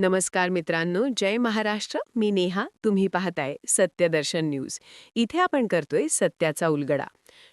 नमस्कार मित्रांनो जय महाराष्ट्र. मी नेहा तुम्ही पाहताय सत्यदर्शन न्यूज. इथे आपण करतोय सत्याचा उलगडा.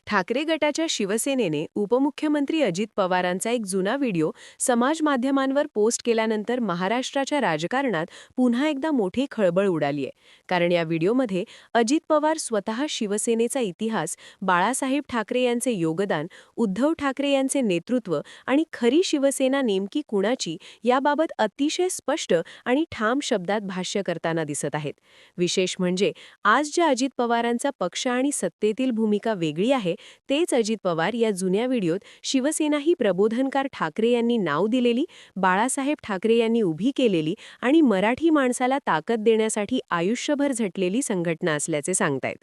ठाकरे गटाच्या शिवसेनेने उपमुख्यमंत्री अजित पवारांचा एक जुना व्हिडिओ समाज माध्यमांवर पोस्ट केल्यानंतर महाराष्ट्राच्या राजकारणात पुन्हा एकदा मोठी खळबळ उडालीय. कारण या व्हिडिओमध्ये अजित पवार स्वतः शिवसेनेचा इतिहास बाळासाहेब ठाकरे यांचे योगदान उद्धव ठाकरे यांचे नेतृत्व आणि खरी शिवसेना नेमकी कुणाची याबाबत अतिशय स्पष्ट आणि ठाम शब्दात भाष्य करताना दिसत आहेत. विशेष म्हणजे आज ज्या अजित पवारांचा पक्ष आणि सत्तेतील भूमिका वेगळी आहे तेच अजित पवार या जुन्या व्हिडिओत शिवसेना ही प्रबोधनकार ठाकरे यांनी नाव दिलेली बाळासाहेब ठाकरे यांनी उभी केलेली आणि मराठी माणसाला ताकद देण्यासाठी आयुष्यभर झटलेली संघटना असल्याचे सांगतायत.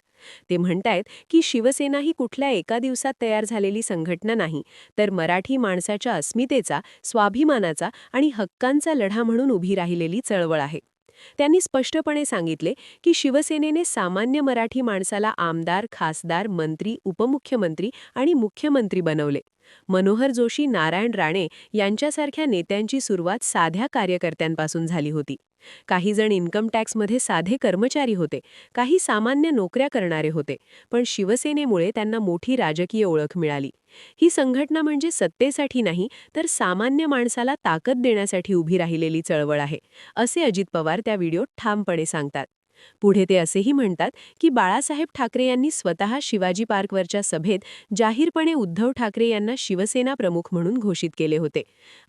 ते म्हणतायत की शिवसेना ही कुठल्या एका दिवसात तयार झालेली संघटना नाही तर मराठी माणसाच्या अस्मितेचा स्वाभिमानाचा आणि हक्कांचा लढा म्हणून उभी राहिलेली चळवळ आहे. त्यांनी स्पष्टपणे सांगितले की शिवसेनेने सामान्य मराठी माणसाला आमदार खासदार मंत्री उपमुख्यमंत्री आणि मुख्यमंत्री बनवले. मनोहर जोशी नारायण राणे यांच्यासारख्या नेत्यांची सुरुवात साध्या कार्यकर्त्यांपासून झाली होती. काही जण इन्कम टॅक्समध्ये साधे कर्मचारी होते काही सामान्य नोकऱ्या करणारे होते पण शिवसेनेमुळे त्यांना मोठी राजकीय ओळख मिळाली. ही संघटना म्हणजे सत्तेसाठी नाही तर सामान्य माणसाला ताकद देण्यासाठी उभी राहिलेली चळवळ आहे असे अजित पवार त्या व्हिडिओत ठामपणे सांगतात. पुढे ते असेही म्हणतात की बाळासाहेब ठाकरे यांनी स्वतः शिवाजी पार्कवरच्या सभेत जाहीरपणे उद्धव ठाकरे यांना शिवसेना प्रमुख म्हणून घोषित केले होते.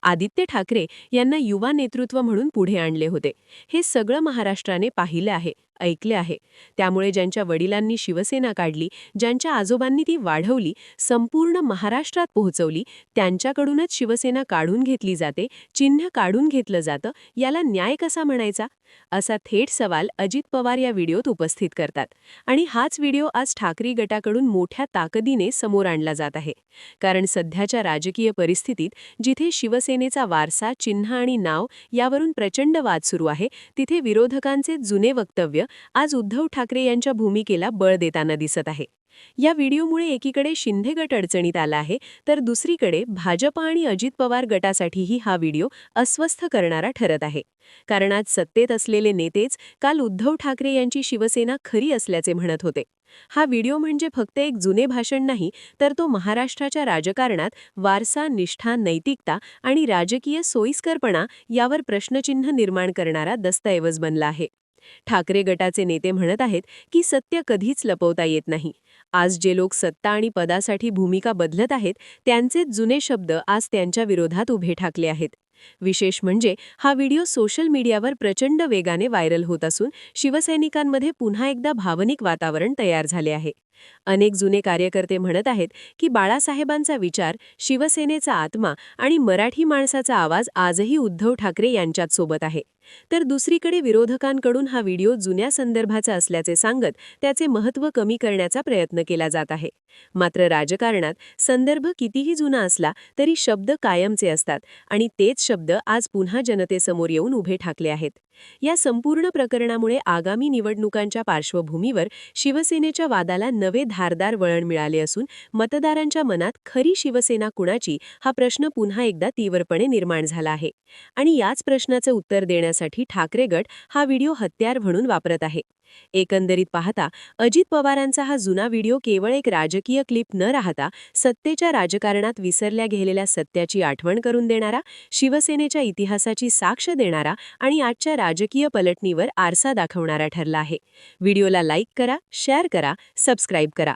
आदित्य ठाकरे यांना युवा नेतृत्व म्हणून पुढे आणले होते. हे सगळं महाराष्ट्राने पाहिलं आहे. ऐकले आहे. त्यामुळे ज्यांच्या वडिलांनी शिवसेना काढली ज्यांच्या आजोबांनी ती वाढवली संपूर्ण महाराष्ट्रात पोहोचवली त्यांच्याकडूनच शिवसेना काढून घेतली जाते चिन्ह काढून घेतलं जातं याला न्याय कसा म्हणायचा? असा थेट सवाल अजित पवार या व्हिडिओत उपस्थित करतात. आणि हाच व्हिडिओ आज ठाकरे गटाकडून मोठ्या ताकदीने समोर आणला जात आहे. कारण सध्याच्या राजकीय परिस्थितीत जिथे शिवसेनेचा वारसा चिन्ह आणि नाव यावरून प्रचंड वाद सुरू आहे तिथे विरोधकांचे जुने वक्तव्य आज उद्धव ठाकरे यांच्या भूमिकेला बळ देताना दिसत आहे. या व्हिडिओमुळे एकीकडे शिंदे गट अडचणीत आला आहे तर दुसरीकडे भाजपा आणि अजित पवार गटासाठीही हा व्हिडिओ अस्वस्थ करणारा ठरत आहे. कारण आज सत्तेत असलेले नेतेच काल उद्धव ठाकरे यांची शिवसेना खरी असल्याचे म्हणत होते. हा व्हिडिओ म्हणजे फक्त एक जुने भाषण नाही तर तो महाराष्ट्राच्या राजकारणात वारसा निष्ठा नैतिकता आणि राजकीय सोयीस्करपणा यावर प्रश्नचिन्ह निर्माण करणारा दस्तऐवज बनला आहे. ठाकरे गटाचे नेते म्हणत आहेत की सत्य कधीच लपवता येत नाही. आज जे लोक सत्ता आणि पदासाठी भूमिका बदलत आहेत त्यांचेच जुने शब्द आज त्यांच्या विरोधात उभे ठाकले आहेत. विशेष म्हणजे हा व्हिडिओ सोशल मीडियावर प्रचंड वेगाने व्हायरल होत असून शिवसैनिकांमध्ये पुन्हा एकदा भावनिक वातावरण तयार झाले आहे. अनेक जुने कार्यकर्ते म्हणत आहेत की बाळासाहेबांचा विचार शिवसेनेचा आत्मा आणि मराठी माणसाचा आवाज आजही उद्धव ठाकरे यांच्यात सोबत आहे. तर दुसरीकडे विरोधकांकडून हा व्हिडिओ जुन्या संदर्भाचा असल्याचे सांगत त्याचे महत्त्व कमी करण्याचा प्रयत्न केला जात आहे. मात्र राजकारणात संदर्भ कितीही जुना असला तरी शब्द कायमचे असतात आणि तेच शब्द आज पुन्हा जनतेसमोर येऊन उभे ठाकले आहेत. या संपूर्ण प्रकरणामुळे आगामी निवडणुकांच्या पार्श्वभूमीवर शिवसेनेच्या वादाला नवे धारदार वळण मिळाले असून मतदारांच्या मनात खरी शिवसेना कुणाची हा प्रश्न पुन्हा एकदा तीव्रपणे निर्माण झाला आहे. आणि याच प्रश्नाचं उत्तर देण्यासाठी ठाकरे गट हा व्हिडिओ हत्यार म्हणून वापरत आहे. एकंदरीत पाहता अजित पवारांचा हा जुना व्हिडिओ केवळ एक राजकीय क्लिप न राहता सत्तेच्या राजकारणात विसरल्या गेलेल्या सत्याची आठवण करून देणारा शिवसेनेच्या इतिहासाची साक्ष देणारा आणि आजच्या राजकीय पलटणीवर आरसा दाखवणारा ठरला आहे. व्हिडिओला लाईक करा शेअर करा सबस्क्राईब करा.